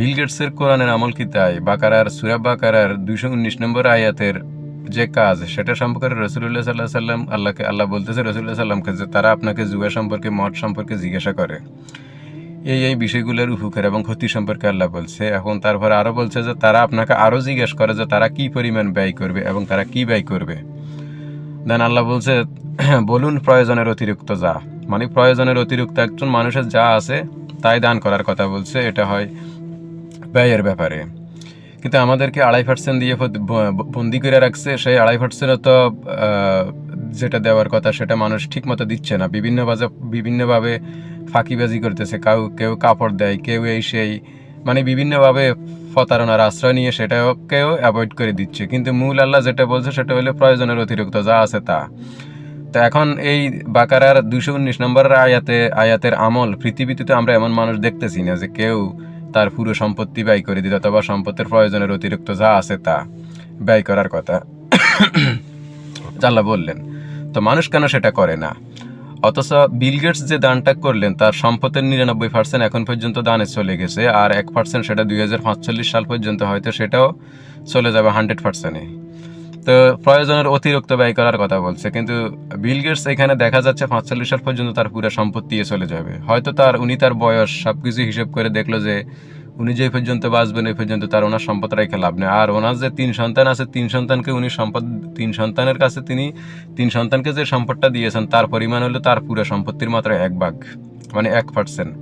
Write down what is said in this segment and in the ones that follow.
বিল গেটসের কোরআনের আমল কি তাই? বাকারার সুরা বাকারার দুইশো উনিশ নম্বর আয়াতের যে কাজ, সেটা সম্পর্কে রসুল্লাহ সাল্লাহ সাল্লাম আল্লাহকে, আল্লাহ বলতেছে রসুল্লাহ সাল্লামকে যে তারা আপনাকে জুয়া সম্পর্কে মঠ সম্পর্কে জিজ্ঞাসা করে। এই এই বিষয়গুলোর উপকার এবং ক্ষতি সম্পর্কে আল্লাহ বলছে। এখন তারপর আরও বলছে যে তারা আপনাকে আরও জিজ্ঞেস করে যে তারা কি পরিমাণ ব্যয় করবে এবং তারা কি ব্যয় করবে। দেন আল্লাহ বলছে, বলুন প্রয়োজনের অতিরিক্ত যা। মানে প্রয়োজনের অতিরিক্ত একজন মানুষের যা আছে তাই দান করার কথা বলছে। এটা হয় ব্যয়ের ব্যাপারে। কিন্তু আমাদেরকে আড়াই পার্সেন্ট দিয়ে বন্দি করে রাখছে, সেই আড়াই পার্সেন্টও তো যেটা দেওয়ার কথা সেটা মানুষ ঠিক মতো দিচ্ছে না। বিভিন্নভাবে বিভিন্নভাবে ফাঁকিবাজি করতেছে, কেউ কেউ কাপড় দেয়, কেউ এই সেই মানে বিভিন্নভাবে প্রতারণার আশ্রয় নিয়ে সেটাও কেউ অ্যাভয়েড করে দিচ্ছে। কিন্তু মূল আল্লাহ যেটা বলছে সেটা হলো প্রয়োজনের অতিরিক্ত যা আছে তা। তো এখন এই বাকারার দুশো উনিশ নম্বরের আয়াতে আয়াতের আমল, পৃথিবীতে তো আমরা এমন মানুষ দেখতেছি না যে কেউ তার পুরো সম্পত্তি ব্যয় করে দিত, অথবা সম্পত্তির প্রয়োজনের অতিরিক্ত যা আছে তা ব্যয় করার কথা। জাল্লা বললেন, তো মানুষ কেন সেটা করে না? অথচ বিল গেটস যে দানটা করলেন, তার সম্পদের নিরানব্বই পার্সেন্ট এখন পর্যন্ত দানে চলে গেছে, আর এক পার্সেন্ট সেটা দুই সাল পর্যন্ত হয়তো সেটাও চলে যাবে হান্ড্রেড পার্সেন্টে তো প্রয়োজনের অতিরিক্ত ব্যয় করার কথা বলছে। কিন্তু বিল গেটস এখানে দেখা যাচ্ছে পাঁচচল্লিশ সাল পর্যন্ত তার পুরো সম্পত্তি চলে যাবে। হয়তো তার, উনি তার বয়স সব কিছু হিসেব করে দেখল যে উনি যে পর্যন্ত বাঁচবেন এই পর্যন্ত তার ওনার সম্পদ রেখে লাভ নেই। আর ওনার যে তিন সন্তান আছে, তিন সন্তানকে উনি সম্পদ, তিন সন্তানের কাছে তিনি, তিন সন্তানকে যে সম্পদটা দিয়েছেন, তার পরিমাণ হলো তার পুরো সম্পত্তির মাত্র এক ভাগ মানে এক পার্সেন্ট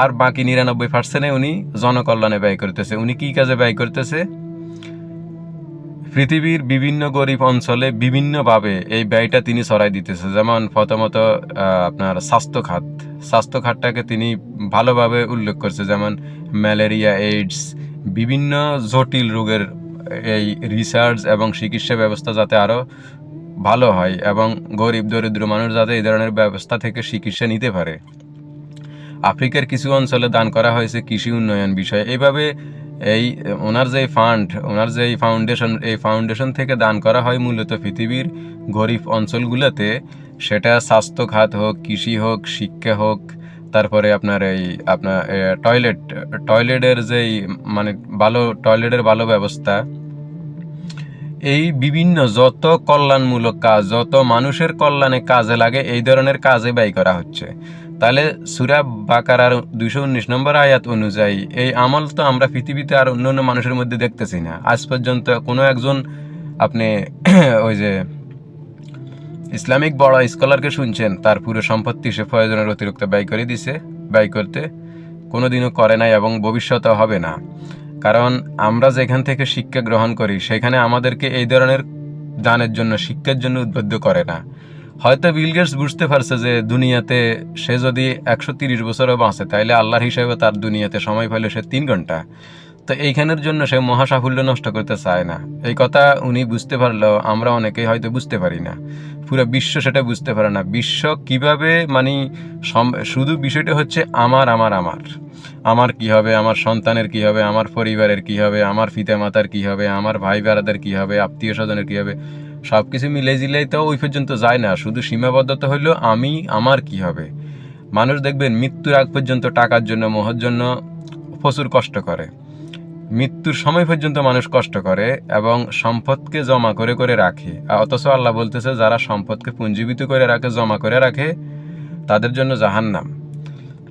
আর বাকি নিরানব্বই পার্সেন্টে উনি জনকল্যাণে ব্যয় করতেছে। উনি কি কাজে ব্যয় করতেছে? পৃথিবীর বিভিন্ন গরিব অঞ্চলে বিভিন্নভাবে এই ব্যয়টা তিনি ছড়াই দিতেছে। যেমন প্রথমত আপনার স্বাস্থ্য খাত স্বাস্থ্য খাতটাকে তিনি ভালোভাবে উল্লেখ করছে, যেমন ম্যালেরিয়া, এইডস, বিভিন্ন জটিল রোগের এই রিসার্চ এবং চিকিৎসা ব্যবস্থা যাতে আরও ভালো হয় এবং গরিব, দরিদ্র মানুষ যাতে এই ধরনের ব্যবস্থা থেকে চিকিৎসা নিতে পারে। আফ্রিকার কিছু অঞ্চলে দান করা হয়েছে কৃষি উন্নয়ন বিষয়ে। এইভাবে এই, ওনার যে ফান্ড ওনার যে ফাউন্ডেশন এই ফাউন্ডেশন থেকে দান করা হয় মূলত পৃথিবীর গরিব অঞ্চলগুলোতে। সেটা স্বাস্থ্য খাত হোক, কৃষি হোক, শিক্ষা হোক, তারপরে আপনার এই, আপনার টয়লেট টয়লেটের যেই মানে ভালো টয়লেটের ভালো ব্যবস্থা। এই বিভিন্ন যত কল্যাণমূলক কাজ, যত মানুষের কল্যাণে কাজে লাগে, এই ধরনের কাজে ব্যয় করা হচ্ছে। তাহলে সুরা বাকার আর দুইশো উনিশ নম্বর আয়াত অনুযায়ী, এই আমল তো আমরা পৃথিবীতে আর অন্য অন্য মানুষের মধ্যে দেখতেছি না। আজ পর্যন্ত কোনো একজন আপনি ওই যে ইসলামিক বড় স্কলারকে শুনছেন, তার পুরো সম্পত্তি সে প্রয়োজনের অতিরিক্ত ব্যয় করে দিছে, ব্যয় করতে। কোনোদিনও করে নাই এবং ভবিষ্যতে হবে না। কারণ আমরা যেখান থেকে শিক্ষা গ্রহণ করি, সেখানে আমাদেরকে এই ধরনের দানের জন্য, শিক্ষার জন্য উদ্বুদ্ধ করে না। হয়তো বিল গেটস বুঝতে পারছে যে দুনিয়াতে সে যদি একশো তিরিশ বছরও বাঁচে, তাইলে আল্লাহর হিসেবে তার দুনিয়াতে সময় পাইলে সে তিন ঘণ্টা। তো এইখানের জন্য সে মহা সাফল্য নষ্ট করতে চায় না। এই কথা উনি বুঝতে পারলেও আমরা অনেকেই হয়তো বুঝতে পারি না। পুরো বিশ্ব সেটা বুঝতে পারে না। বিশ্ব কীভাবে মানে শুধু বিষয়টা হচ্ছে আমার আমার আমার। আমার কি হবে, আমার সন্তানের কি হবে, আমার পরিবারের কি হবে, আমার পিতা মাতার কি হবে, আমার ভাই বেড়াদের কি হবে আত্মীয় স্বজনের কি হবে সব কিছু মিলে জিলেই তো ওই পর্যন্ত যায় না, শুধু সীমাবদ্ধতা হলো আমি, আমার কি হবে? মানুষ দেখবেন মৃত্যুর আগ পর্যন্ত টাকার জন্য, মোহর জন্য প্রচুর কষ্ট করে। মৃত্যুর সময় পর্যন্ত মানুষ কষ্ট করে এবং সম্পদকে জমা করে করে রাখে। অথচ আল্লাহ বলতেছে, যারা সম্পদকে পুঞ্জীবিত করে রাখে, জমা করে রাখে, তাদের জন্য জাহান্নাম।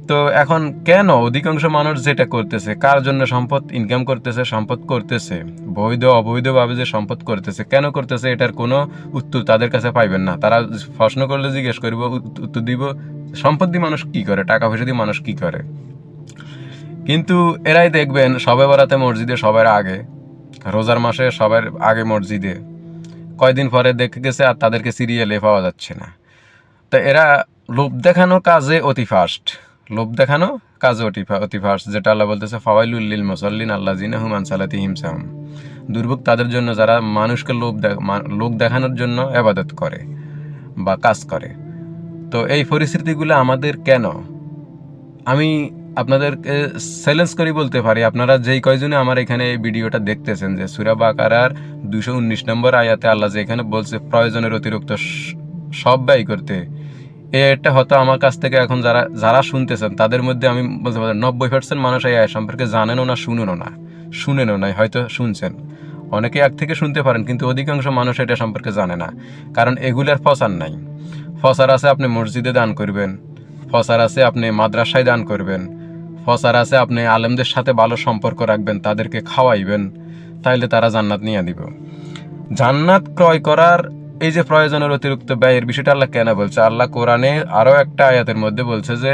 তো এখন কেন অধিকাংশ মানুষ যেটা করতেছে? কার জন্য সম্পদ ইনকাম করতেছে, সম্পদ করতেছে? বৈধ, অবৈধভাবে যে সম্পদ করতেছে, কেন করতেছে? এটার কোনো উত্তর তাদের কাছে পাইবেন না। তারা প্রশ্ন করলে জিজ্ঞেস করব উত- উত্তর দিব, সম্পদ দিয়ে মানুষ কি করে? টাকা পয়সা দিয়ে মানুষ কি করে? কিন্তু এরাই দেখবেন সবে বরাতে মসজিদে সবার আগে, রোজার মাসে সবার আগে মসজিদে। কয়দিন পরে দেখে গেছে আর তাদেরকে সিরিয়ালে পাওয়া যাচ্ছে না। তো এরা লোভ দেখানো কাজে অতি ফাস্ট লোভ দেখানো কাজ অতি ফা- যেটা আল্লাহ বলতেছে ফাওয়াইলুল্লিল মুসল্লিন আল্লাহ জিনা হুমান সালাতি হিমসাহম দুর্ভোগ তাদের জন্য যারা মানুষকে লোভ লোক দেখানোর জন্য আবাদত করে বা কাজ করে। তো এই পরিস্থিতিগুলো আমাদের কেন? আমি আপনাদেরকে চ্যালেঞ্জ করি বলতে পারি। আপনারা যেই কয়জনে আমার এখানে এই ভিডিওটা দেখতেছেন যে সুরা বাকারার দুশো উনিশ নম্বর আয়াতে আল্লাহ যে এখানে বলছে, প্রয়োজনের অতিরিক্ত সব ব্যয় করতে এটা হয়তো আমার কাছ থেকে এখন যারা যারা শুনতেছেন, তাদের মধ্যে আমি বলতে পারি নব্বই পার্সেন্ট মানুষ এই আয় সম্পর্কে জানেনও না, শুনেনও না। শুনেনও না হয়তো শুনছেন। অনেকে এক থেকে শুনতে পারেন, কিন্তু অধিকাংশ মানুষ এটা সম্পর্কে জানে না। কারণ এগুলার ফসার নাই। ফসার আছে আপনি মসজিদে দান করবেন ফসার আছে আপনি মাদ্রাসায় দান করবেন ফসার আছে আপনি আলেমদের সাথে ভালো সম্পর্ক রাখবেন, তাদেরকে খাওয়াইবেন, তাইলে তারা জান্নাত নিয়ে দিব জান্নাত ক্রয় করার এই যে প্রয়োজনের অতিরিক্ত ব্যয়ের বিষয়টা আল্লাহ কেন বলছে? আল্লাহ কোরআনে আরও একটা আয়াতের মধ্যে বলছে যে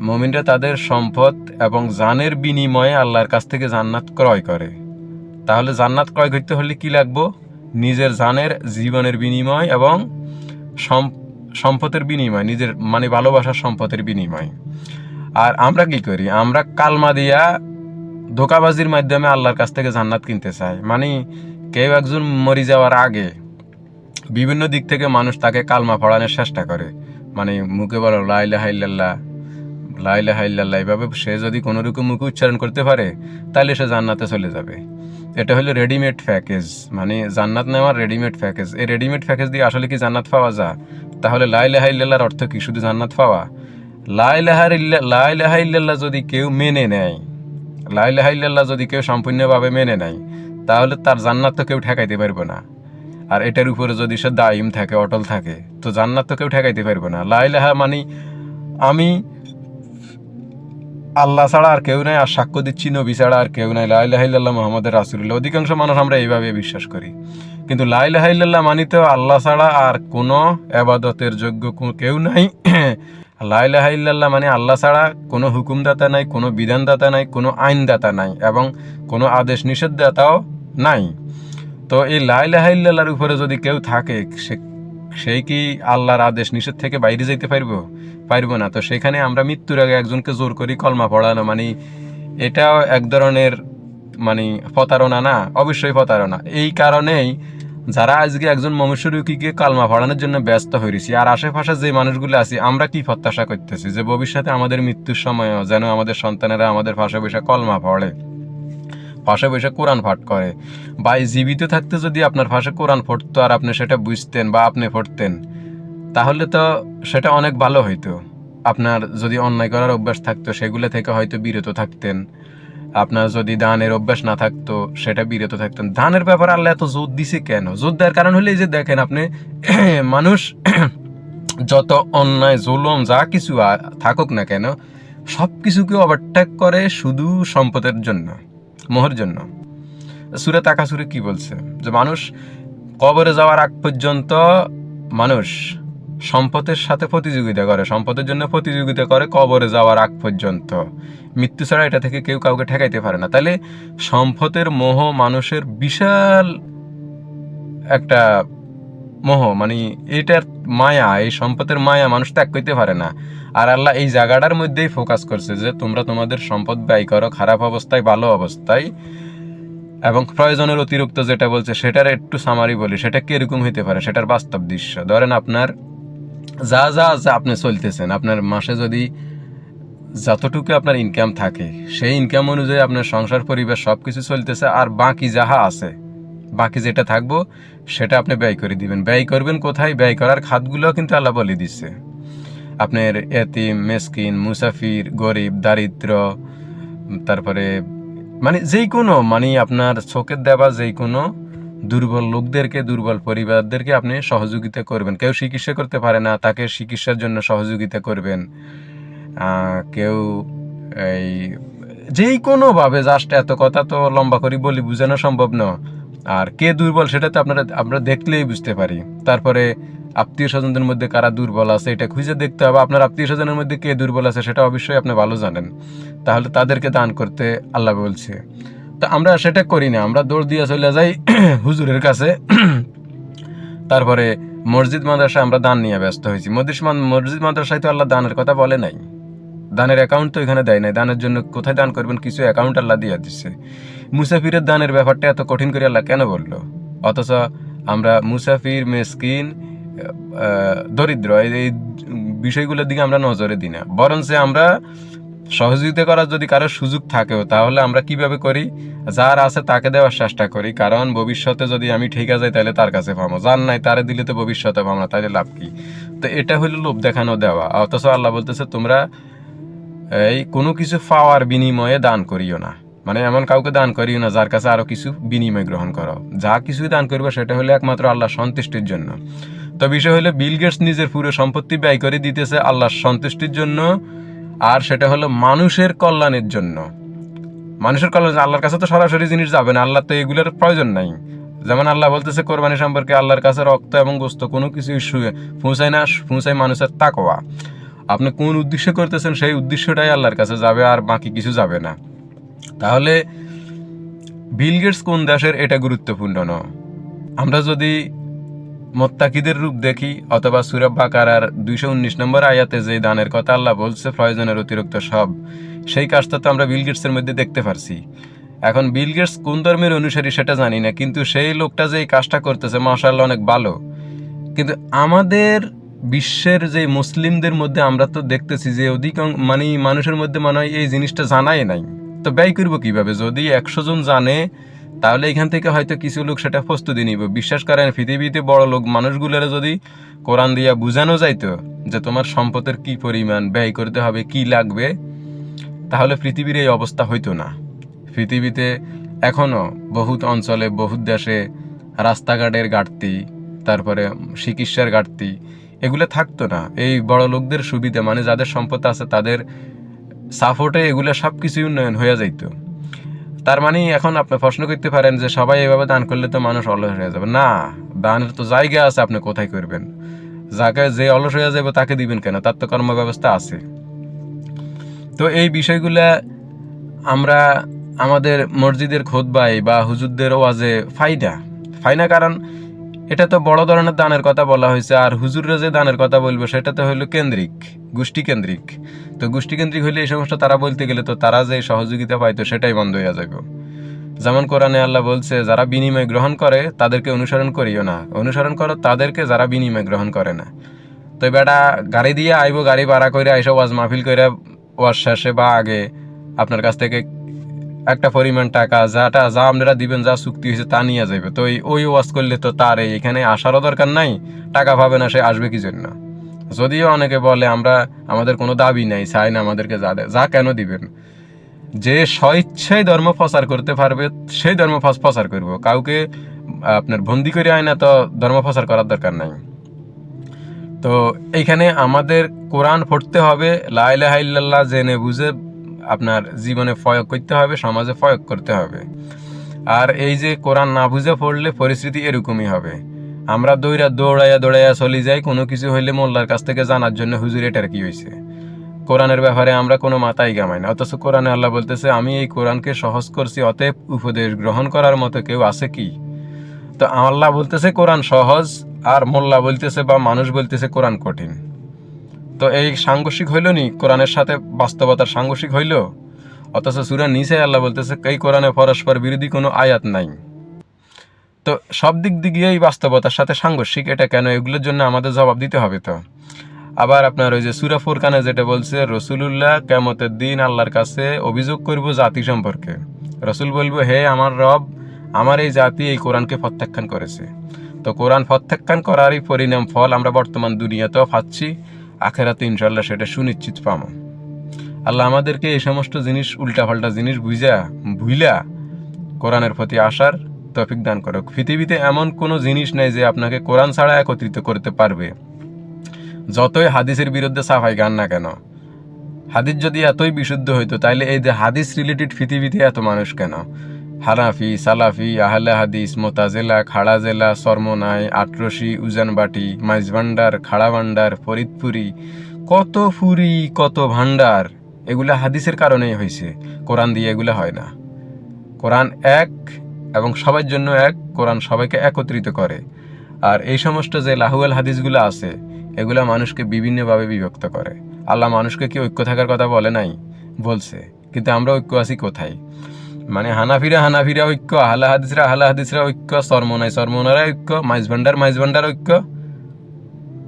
মমিনরা তাদের সম্পদ এবং জানের বিনিময়ে আল্লাহর কাছ থেকে জান্নাত ক্রয় করে। তাহলে জান্নাত ক্রয় করতে হলে কি লাগবো? নিজের জানের জীবনের বিনিময় এবং সম্পদের বিনিময়, নিজের মানে ভালোবাসার সম্পদের বিনিময়। আর আমরা কি করি? আমরা কালমা দিয়া ধোকাবাজির মাধ্যমে আল্লাহর কাছ থেকে জান্নাত কিনতে চাই। মানে কেউ একজন মরি যাওয়ার আগে বিভিন্ন দিক থেকে মানুষ তাকে কালমা পড়ানোর চেষ্টা করে। মানে মুখে বলো লাইলা হাইল্লাল্লাহ লাইলা হাইল্লাল্লাহ এভাবে সে যদি কোনো রকম মুখে উচ্চারণ করতে পারে, তাহলে সে জান্নাতে চলে যাবে। এটা হলো রেডিমেড প্যাকেজ মানে জান্নাত নেওয়ার রেডিমেড প্যাকেজ এই রেডিমেড প্যাকেজ দিয়ে আসলে কি জান্নাত পাওয়া যায়? তাহলে লাইলা হাইল্লাল্লাহর অর্থ কি? শুধু জান্নাত পাওয়া? লাইলাহার লাইলাহা ইল্লাল্লাহ যদি কেউ মেনে নেয় লাইলাহা ইল্লাল্লাহ যদি কেউ সম্পূর্ণভাবে মেনে নেয়, তাহলে তার জান্নাত তো কেউ ঠেকাইতে পারবে না। আর এটার উপরে যদি সে দায়িম থাকে, অটল থাকে, তো জান্নাত তো কেউ ঠেকাইতে পারবে না। লাইলাহা মানে আমি আল্লাহ ছাড়া আর কেউ নাই, আর সাক্ষ্য দিচ্ছি নবী ছাড়া আর কেউ নাই। লাইলাহাইল্লাহ মোহাম্মদের রাসুল্লাহ অধিকাংশ মানুষ আমরা এইভাবে বিশ্বাস করি। কিন্তু লাইলাহাইল্লাহ মানি তো আল্লাহ ছাড়া আর কোনো আবাদতের যোগ্য কেউ নাই। লাইলাহাইল্লাহ মানে আল্লাহ ছাড়া কোনো হুকুমদাতা নাই, কোনো বিধানদাতা নাই, কোনো আইনদাতা নাই, এবং কোনো আদেশ নিষেধদাতাও নাই। তো এই লাইলাহাইল্লাহর উপরে যদি কেউ থাকে, সে সেই কি আল্লাহর আদেশ নিষেধ থেকে বাইরে যাইতে পারব? পারব না। তো সেখানে আমরা মৃত্যুর আগে একজনকে জোর করি কলমা পড়ানো। মানে এটাও এক ধরনের মানে প্রতারণা না? অবশ্যই প্রতারণা। এই কারণেই যারা আজকে একজন মনুষ্যরুকিকে কালমা পড়ানোর জন্য ব্যস্ত হয়েছি আর আশেপাশে যে মানুষগুলো আছি, আমরা কি প্রত্যাশা করতেছি? যে ভবিষ্যতে আমাদের মৃত্যুর সময়ও যেন আমাদের সন্তানেরা আমাদের পাশে বসে কলমা পড়ে। পাশে বসে কোরআন পাঠ করে। এই জীবিত থাকতে যদি আপনার পাশে কোরআন পড়তো আর আপনি সেটা বুঝতেন বা আপনি পড়তেন, তাহলে তো সেটা অনেক ভালো হইতো। আপনার যদি অন্যায় করার অভ্যাস থাকতো, সেগুলো থেকে হয়তো বিরত থাকতেন। আপনার যদি দানের অভ্যাস না থাকতো, সেটা বিরত থাকতেন। দানের ব্যাপারে আল্লাহ এত জোর দিছে কেন? জোর দেওয়ার কারণ হলে এই যে দেখেন আপনি, মানুষ যত অন্যায়, জুলুম, যা কিছু থাকুক না কেন সব কিছুকে ওভারটেক করে শুধু সম্পদের জন্য। মোহর জন্য। সুরে তাকাসুরে কি বলছে? যে মানুষ কবরে যাওয়ার আগ পর্যন্ত মানুষ সম্পদের সাথে প্রতিযোগিতা করে, সম্পদের জন্য প্রতিযোগিতা করে কবরে যাওয়ার আগ পর্যন্ত। মৃত্যু ছাড়া এটা থেকে কেউ কাউকে ঠেকাইতে পারে না। তাহলে সম্পদের মোহ মানুষের বিশাল একটা মোহ মানে এটার মায়া, এই সম্পদের মায়া মানুষ ত্যাগ করতে পারে না। আর আল্লাহ এই জায়গাটার মধ্যেই ফোকাস করছে যে তোমরা তোমাদের সম্পদ ব্যয় করো খারাপ অবস্থায়, ভালো অবস্থায় এবং প্রয়োজনের অতিরিক্ত যেটা বলছে সেটার একটু সামারি বলি, সেটা কীরকম হইতে পারে সেটার বাস্তব দৃশ্য। ধরেন আপনার যা যা যা আপনি চলতেছেন, আপনার মাসে যদি যতটুকু আপনার ইনকাম থাকে, সেই ইনকাম অনুযায়ী আপনার সংসার, পরিবার সব কিছু চলতেছে আর বাকি যাহা আছে বাকি যেটা থাকব, সেটা আপনি ব্যয় করে দিবেন। ব্যয় করবেন কোথায়? ব্যয় করার খাতগুলো কিন্তু আল্লাহ বলে দিচ্ছে আপনার এতিম, মেসকিন, মুসাফির, গরিব, দারিদ্র, তারপরে মানে যেই কোনো মানে আপনার চোখের দেওয়া যেই কোনো দুর্বল লোকদেরকে, দুর্বল পরিবারদেরকে আপনি সহযোগিতা করবেন। কেউ চিকিৎসা করতে পারে না, তাকে চিকিৎসার জন্য সহযোগিতা করবেন। কেউ এই যেই কোনোভাবে জাস্ট এত কথা তো লম্বা করে বলি, বোঝানো সম্ভব না আর কে দুর্বল সেটা তো আপনারা, আমরা দেখলেই বুঝতে পারি। তারপরে আত্মীয় স্বজনদের মধ্যে কারা দুর্বল আছে, এটা খুঁজে দেখতে হবে। আপনার আত্মীয় স্বজনের মধ্যে কে দুর্বল আছে, সেটা অবশ্যই আপনি ভালো জানেন। তাহলে তাদেরকে দান করতে আল্লাহ বলছে। তো আমরা সেটা করি না, আমরা দৌড় দিয়ে চলে যাই হুজুরের কাছে। তারপরে মসজিদ মাদ্রাসা আমরা দান নিয়ে ব্যস্ত হয়েছি। মসজিদ মসজিদ মাদ্রাসায় তো আল্লাহ দানের কথা বলে নাই। দানের অ্যাকাউন্ট তো এখানে দেয় নাই। দানের জন্য কোথায় দান করবেন? কিছু অ্যাকাউন্ট আল্লাহ দিয়ে দিচ্ছে মুসাফিরের দানের ব্যাপারটা এত কঠিন করে আল্লাহ কেন বলল? অথচ আমরা মুসাফির, মেসকিন দরিদ্র, এই বিষয়গুলোর দিকে আমরা নজরে দিই না। বরঞ্চ আমরা সহযোগিতা করার যদি কারও সুযোগ থাকেও, তাহলে আমরা কীভাবে করি? যার আছে তাকে দেওয়ার চেষ্টা করি। কারণ ভবিষ্যতে যদি আমি ঠিক যাই, তাহলে তার কাছে পাবো যার নাই, তারে দিলে তো ভবিষ্যতে পাবো না তাহলে লাভ কি? তো এটা হলো লোভ দেখানো দেওয়া। অথচ আল্লাহ বলতেছে, তোমরা এই কোনো কিছু পাওয়ার বিনিময়ে দান করিও না। মানে এমন কাউকে দান করিও না, যার কাছে আরও কিছু বিনিময় গ্রহণ করো। যা কিছু দান করবে, সেটা হলো একমাত্র আল্লাহ সন্তুষ্টির জন্য। তো বিষয় হলো, বিল গেটস নিজের পুরো সম্পত্তি ব্যয় করে দিতেছে আল্লাহর সন্তুষ্টির জন্য, আর সেটা হলো মানুষের কল্যাণের জন্য। মানুষের কল্যাণ, আল্লাহর কাছে তো সরাসরি জিনিস যাবে না আল্লাহ তো এগুলোর প্রয়োজন নাই। যেমন আল্লাহ বলতেছে, কোরবানি সম্পর্কে আল্লাহর কাছে রক্ত এবং গোস্ত কোনো কিছু পৌঁছায় না, পৌঁছায় মানুষের তাকওয়া। আপনি কোন উদ্দেশ্য করতেছেন, সেই উদ্দেশ্যটাই আল্লাহর কাছে যাবে, আর বাকি কিছু যাবে না। তাহলে বিল গেটস কোন দেশের এটা গুরুত্বপূর্ণ ন? আমরা যদি মোত্তাকিদের রূপ দেখি, অথবা সুরব বাকারার দুইশো উনিশ নম্বর আয়াতে যে দানের কথা আল্লাহ বলছে, প্রয়োজনের অতিরিক্ত সব, সেই কাজটা তো আমরা বিল গেটসের মধ্যে দেখতে পারছি। এখন বিল গেটস কোন ধর্মের অনুসারী সেটা জানি না, কিন্তু সেই লোকটা যে এই কাজটা করতেছে মাশাল্লাহ অনেক ভালো। কিন্তু আমাদের বিশ্বের যে মুসলিমদের মধ্যে আমরা তো দেখতেছি যে অধিকাংশ মানে মানুষের মধ্যে মনে হয় এই জিনিসটা জানাই নাই। তো ব্যয় করব কীভাবে? যদি একশো জন জানে, তাহলে এখান থেকে হয়তো কিছু লোক সেটা প্রস্তুতি নিব। বিশ্বাস করেন, পৃথিবীতে বড় লোক মানুষগুলোর যদি কোরআন দিয়া বোঝানো যাইতো যে তোমার সম্পদের কি পরিমাণ, ব্যয় করতে হবে, কি লাগবে, তাহলে পৃথিবীর এই অবস্থা হইতো না। পৃথিবীতে এখনও বহুত অঞ্চলে, বহুত দেশে রাস্তাঘাটের ঘাটতি, তারপরে চিকিৎসার ঘাটতি, এগুলো থাকতো না। এই বড় লোকদের সুবিধা মানে যাদের সম্পদ আছে তাদের সাপোর্টে এগুলো সব কিছুই উন্নয়ন হয়ে যাইতো। তার মানে এখন আপনি প্রশ্ন করতে পারেন যে সবাই এভাবে দান করলে তো মানুষ অলস হয়ে যাবে। না, দানের তো জায়গা আছে, আপনি কোথায় করবেন? যাকে যে অলস হয়ে যাবে তাকে দিবেন কেন? তার তো কর্ম ব্যবস্থা আছে। তো এই বিষয়গুলা আমরা আমাদের মসজিদের খোদবাই বা হুজুরদের ওয়াজে ফাইনা ফাইনা কারণ এটা তো বড় ধরনের দানের কথা বলা হয়েছে, আর হুজুররা যে দানের কথা বলব সেটা তো হলো কেন্দ্রিক গোষ্ঠী কেন্দ্রিক তো গোষ্ঠী কেন্দ্রিক হলে এই সমস্ত তারা বলতে গেলে তো তারা যে সহযোগিতা পাইতো সেটাই বন্ধ হয়ে যাবে যেমন কোরআনে আল্লাহ বলছে, যারা বিনিময় গ্রহণ করে, তাদেরকে অনুসরণ করিও না। অনুসরণ করো, তাদেরকে যারা বিনিময় গ্রহণ করে না। তো বেটা, গাড়ি দিয়ে আইবো, গাড়ি ভাড়া করে আইসো ওয়াজ মাহফিল করে ওয়াজ শেষে বা আগে আপনার কাছ থেকে একটা পরিমাণ টাকা যাটা যা আপনারা দিবেন, যা চুক্তি হয়েছে, তা নিয়ে যাবে তো ওই ওয়াজ করলে তো তার এখানে আসারও দরকার নাই, টাকা পাবে না, সে আসবে কি জন্য? যদিও অনেকে বলে, আমরা, আমাদের কোনো দাবি নাই, চাই না আমাদেরকে যা যা কেন দিবেন? যে স্বইচ্ছায় ধর্ম প্রচার করতে পারবে, সেই ধর্ম প্রচ- প্রচার করব। কাউকে, আপনার বন্দি করে আয় না তো ধর্ম প্রচার করার দরকার নাই। তো এইখানে আমাদের কোরআন পড়তে হবে লাইলাহ ইল্লাল্লাহ জেনে বুঝে আপনার জীবনে প্রয়োগ করতে হবে, সমাজে প্রয়োগ করতে হবে। আর এই যে কোরআন না বুঝে পড়লে পরিস্থিতি এরকমই হবে। আমরা দৌড়া দৌড়াইয়া দৌড়াইয়া চলে যাই, কোনো কিছু হইলে মোল্লার কাছ থেকে জানার জন্য হুজুর এটার কি হয়েছে কোরআনের ব্যাপারে আমরা কোনো মাথায় গামাই না, অথচ কোরআনে আল্লাহ বলতেছে, আমি এই কোরআনকে সহজ করছি, অতএব উপদেশ গ্রহণ করার মতো কেউ আছে কি? তো আল্লাহ বলতেছে, কোরআন সহজ। আর মোল্লা বলতেছে বা মানুষ বলতেছে, কোরআন কঠিন। তো এই সাংঘর্ষিক হইল নি? কোরআনের সাথে বাস্তবতার সাংঘর্ষিক হইল? অথচ সুরা নিচে আল্লাহ বলতেছে, এই কোরআনে পরস্পর বিরোধী কোনো আয়াত নাই। তো সব দিক দিকে এই বাস্তবতার সাথে সাংঘর্ষিক, এটা কেন? এগুলোর জন্য আমাদের জবাব দিতে হবে তো। আবার আপনার ওই যে সুরা ফুরকানে যেটা বলছে, রসুলুল্লাহ কেমতের দিন আল্লাহর কাছে অভিযোগ করব জাতি সম্পর্কে। রসুল বলব, হে আমার রব, আমার এই জাতি এই কোরআনকে প্রত্যাখ্যান করেছে। তো কোরআন প্রত্যাখ্যান করারই পরিণাম, ফল আমরা বর্তমান দুনিয়াতেও পাচ্ছি। আখেরাতে ইনশাল্লাহ সেটা সুনিশ্চিত পাবো আল্লাহ আমাদেরকে এই সমস্ত জিনিস, উল্টাপাল্টা জিনিস বুঝা, ভুইলা কোরআনের প্রতি আসার তফিক দান করো পৃথিবীতে এমন কোনো জিনিস নেই যে আপনাকে কোরআন ছাড়া একত্রিত করতে পারবে। যতই হাদিসের বিরুদ্ধে সাফাই গান না কেন, হাদিস যদি এতই বিশুদ্ধ হইতো, তাইলে এই যে হাদিস রিলেটেড পৃথিবীতে এত মানুষ কেন? হানাফি, সালাফি, আহলে হাদিস, মোতাজেলা, খাড়াজেলা, সরমনাই, আটরসি, উজানবাটি, মাইজভান্ডার, খাড়াভান্ডার, ফরিদপুরি, কত ফুরি, কত ভান্ডার, এগুলা হাদিসের কারণেই হয়েছে কোরআন দিয়ে এগুলা হয় না। কোরআন এক এবং সবার জন্য এক, কোরআন সবাইকে একত্রিত করে। আর এই সমস্ত যে লাহুয়াল হাদিসগুলো আছে, এগুলা মানুষকে বিভিন্নভাবে বিভক্ত করে। আল্লাহ মানুষকে কি ঐক্য থাকার কথা বলে নাই? বলছে। কিন্তু আমরা ঐক্য আছি কোথায়? মানে হানাফিরা হানাফিরা ঐক্য, আহলা হাদিসরা আহলা হাদিসরা ঐক্য সরমনাই সরমনারা ঐক্য মাইজভান্ডার মাইজভান্ডার ঐক্য।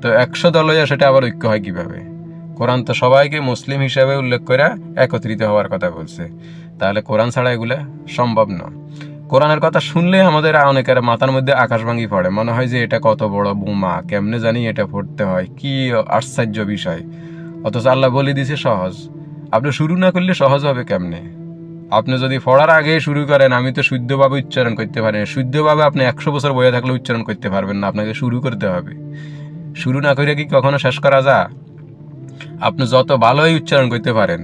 তো একশো দলইয়া সেটা আবার ঐক্য হয় কীভাবে? কোরআন তো সবাইকে মুসলিম হিসাবে উল্লেখ করে একত্রিত হওয়ার কথা বলছে। তাহলে কোরআন ছাড়া এগুলা সম্ভব না। কোরআনের কথা শুনলে আমাদের অনেকের মাথার মধ্যে আকাশ ভাঙি পড়ে। মনে হয় যে এটা কত বড় বোমা, কেমনে জানি এটা পড়তে হয়, কি আশ্চর্য বিষয়। অথচ আল্লাহ বলে দিছে সহজ। আপনি শুরু না করলে সহজ হবে কেমনে? আপনি যদি পড়ার আগে শুরু করেন, আমি তো শুদ্ধভাবে উচ্চারণ করতে পারি না। শুদ্ধভাবে আপনি একশো বছর বয়ে থাকলে উচ্চারণ করতে পারবেন না, আপনাকে শুরু করতে হবে। শুরু না করে কি কখনো শেষ করা যা আপনি যত ভালোই উচ্চারণ করতে পারেন,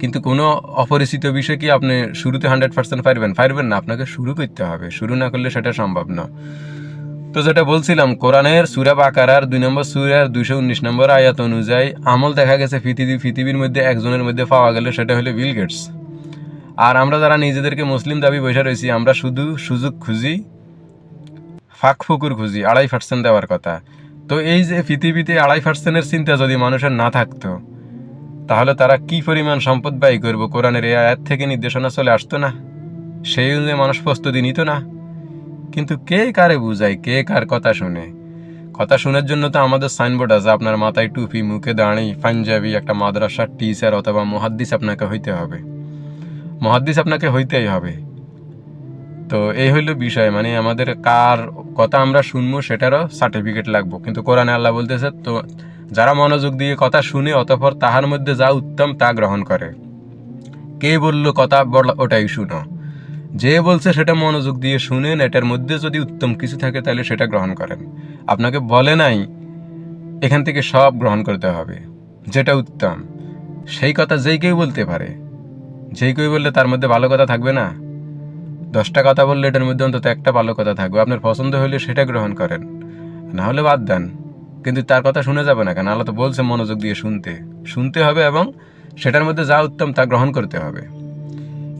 কিন্তু কোনো অপরিচিত বিষয় কি আপনি শুরুতে হান্ড্রেড পার্সেন্ট পারবেন? পারবেন না, আপনাকে শুরু করতে হবে। শুরু না করলে সেটা সম্ভব না। তো যেটা বলছিলাম, কোরআনের সুরা বাকারার দুই নম্বর সুরার দুইশো উনিশ নম্বর আয়াত অনুযায়ী আমল দেখা গেছে পৃথিবী পৃথিবীর মধ্যে একজনের মধ্যে পাওয়া গেলে সেটা হলো বিল গেটস। আর আমরা যারা নিজেদেরকে মুসলিম দাবি বসে রয়েছি, আমরা শুধু সুযোগ খুঁজি, ফাঁক ফুকুর খুঁজি, আড়াই পার্সেন্ট দেওয়ার কথা। তো এই যে পৃথিবীতে আড়াই পার্সেন্টের চিন্তা যদি মানুষের না থাকতো, তাহলে তারা কি পরিমাণ সম্পদ ব্যয় করব? কোরআনের এই আয়াত থেকে নির্দেশনা চলে আসতো না? সেই অনুযায়ী মানুষ প্রস্তুতি নিত না? কিন্তু কে কারে বুঝায়? কে কার কথা শুনে? কথা শোনার জন্য তো আমাদের সাইনবোর্ড আছে, আপনার মাথায় টুপি, মুখে দাঁড়ি, পাঞ্জাবি, একটা মাদ্রাসার টিচার অথবা মহাদ্দিস আপনাকে হইতে হবে। মহাদ্দিস আপনাকে হইতেই হবে। তো এই হইল বিষয় মানে আমাদের কার কথা আমরা শুনব সেটারও সার্টিফিকেট লাগবো। কিন্তু কোরআনে আল্লাহ বলতেছে, তো যারা মনোযোগ দিয়ে কথা শুনে, অতঃপর তাহার মধ্যে যা উত্তম তা গ্রহণ করে। কে বলল কথা ওটাই শুনো। যে বলছে সেটা মনোযোগ দিয়ে শুনেন, এটার মধ্যে যদি উত্তম কিছু থাকে, তাহলে সেটা গ্রহণ করেন। আপনাকে বলে নাই, এখান থেকে সব গ্রহণ করতে হবে, যেটা উত্তম। সেই কথা যেই কেউ বলতে পারে। যেই কই বললে তার মধ্যে ভালো কথা থাকবে না? দশটা কথা বললে এটার মধ্যে অন্তত একটা ভালো কথা থাকবে। আপনার পছন্দ হলে সেটা গ্রহণ করেন। না হলে বাদ দেন। কিন্তু তার কথা শুনে যাবে না কেন? আল্লাহ তো বলছে মনোযোগ দিয়ে শুনতে। শুনতে হবে এবং সেটার মধ্যে যা উত্তম তা গ্রহণ করতে হবে।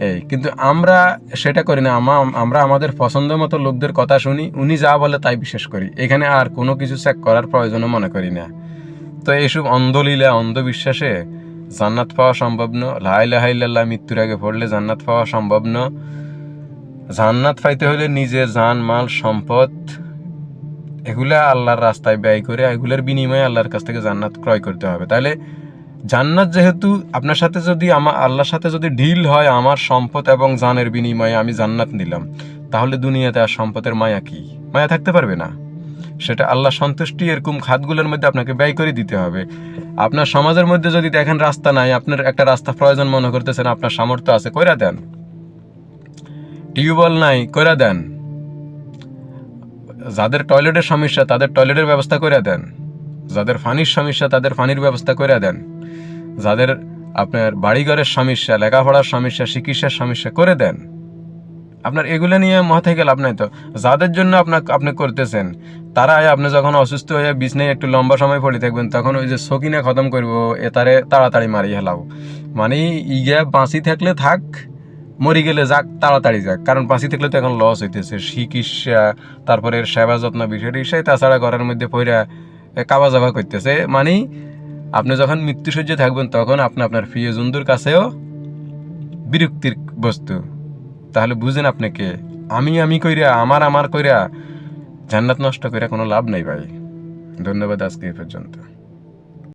এই, কিন্তু আমরা সেটা করি না। আমা- আমরা আমাদের পছন্দ মতো লোকদের কথা শুনি, উনি যা বলে তাই বিশ্বাস করি। এখানে আর কোনো কিছু চেক করার প্রয়োজনও মনে করি না। তো এইসব অন্ধলীলা, অন্ধবিশ্বাসে জান্নাত পাওয়া সম্ভব ন লাইলাহাইল্লাহ মৃত্যুর আগে পড়লে জান্নাত পাওয়া সম্ভব ন। জান্নাত পাইতে হলে নিজের জান, মাল, সম্পদ, এগুলা আল্লাহর রাস্তায় ব্যয় করে, এগুলোর বিনিময়ে আল্লাহর কাছ থেকে জান্নাত ক্রয় করতে হবে। তাহলে জান্নাত যেহেতু আপনার সাথে যদি আমার আল্লাহর সাথে যদি ঢিল হয় আমার সম্পদ এবং জানের বিনিময়ে আমি জান্নাত নিলাম, তাহলে দুনিয়াতে আর সম্পদের মায়া কি? মায়া থাকতে পারবে না। সেটা আল্লাহ সন্তুষ্টি এরকম খাতগুলোর মধ্যে আপনাকে ব্যয় করে দিতে হবে। আপনার সমাজের মধ্যে যদি দেখেন রাস্তা নাই, আপনার একটা রাস্তা প্রয়োজন মনে করতেছেন, আপনার সামর্থ্য আছে, কইরা দেন। টিউবওয়েল নাই, কইরা দেন। যাদের টয়লেটের সমস্যা, তাদের টয়লেটের ব্যবস্থা করে দেন। যাদের পানির সমস্যা, তাদের পানির ব্যবস্থা করে দেন। যাদের আপনার বাড়িঘরের সমস্যা, লেখাপড়ার সমস্যা, চিকিৎসার সমস্যা, করে দেন। আপনার এগুলো নিয়ে মাথায় গেলে আপনার তো। যাদের জন্য আপনার আপনি করতেছেন তারা আপনি যখন অসুস্থ হয়ে বিছনায় একটু লম্বা সময় পড়ে থাকবেন, তখন ওই যে সকিনা খতম করব এ তারে তাড়াতাড়ি মারি হেলাও মানে ইগা বাঁচি থাকলে থাক, মরি গেলে যাক, তাড়াতাড়ি যাক। কারণ বাঁচি থাকলে তো এখন লস হইতেছে। চিকিৎসা, তারপরে সেবা যত্ন বিষয় টিষয় তাছাড়া ঘরের মধ্যে পইরা কাবা জাবা করতেছে। মানে আপনি যখন মৃত্যুসজ্জে থাকবেন, তখন আপনি, আপনার প্রিয় জন্তুর কাছেও বিরক্তির বস্তু। তাহলে বুঝেন আপনাকে আমি আমি কইরা, আমার আমার কইরা জান্নাত নষ্ট কইরা কোনো লাভ নাই ভাই। ধন্যবাদ আজকে এই পর্যন্ত।